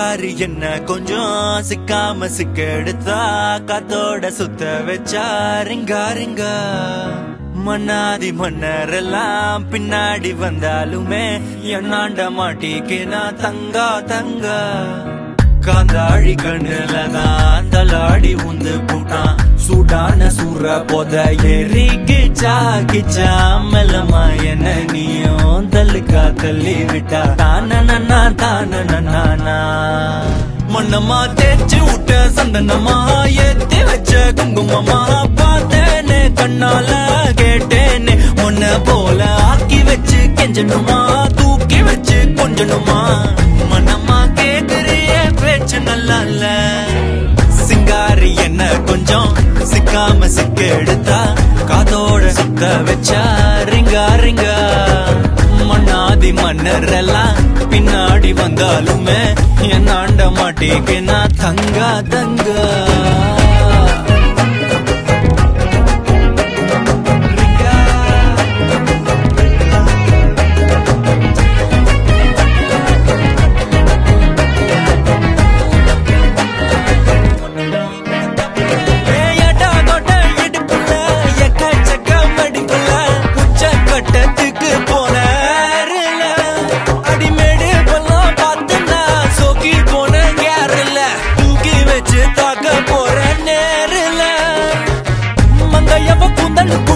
யாரு என்ன கொஞ்சம் சிக்காம சிக்கெடுத்தா காத்தோட சுத்த வச்சா ரிங்கா ரிங்கா. மன்னாதி மன்னர் எல்லாம் பின்னாடி வந்தாலுமே என்னாண்ட மாட்டிக்கு நான் தங்கா தங்கா. காந்தாழி கண்ணுல தான் தலாடி உந்து போட்டான். சூடான சூற போத ஏறி கிச்சா கிச்சா மெல்லமா என்ன நீயும் தள்ளுக்கா தள்ளி விட்டா. தான நன்னா தான நன்னா. சந்தனமா தேய்ச்சு விட்ட சந்தனமா ஏத்தி வச்ச குங்குமமா பார்த்தேனே கண்ணால கேட்டேனே. உன்ன போல ஆக்கி வச்சு கெஞ்சணுமா தூக்கி வச்சு கொஞ்சணுமா? மனமா கேக்குறிய பேச்சு நல்லா இல்ல. சிங்காரி என்ன கொஞ்சம் சிக்காம சிக்க எடுத்தா காதோட சுத்த வச்சா மண்ணாதி மன்னரெல்லாம் பின்னாடி வந்தாலுமே என் ஆண்ட மாட்டேக்கு நான் தங்கா தங்கா. வச்சு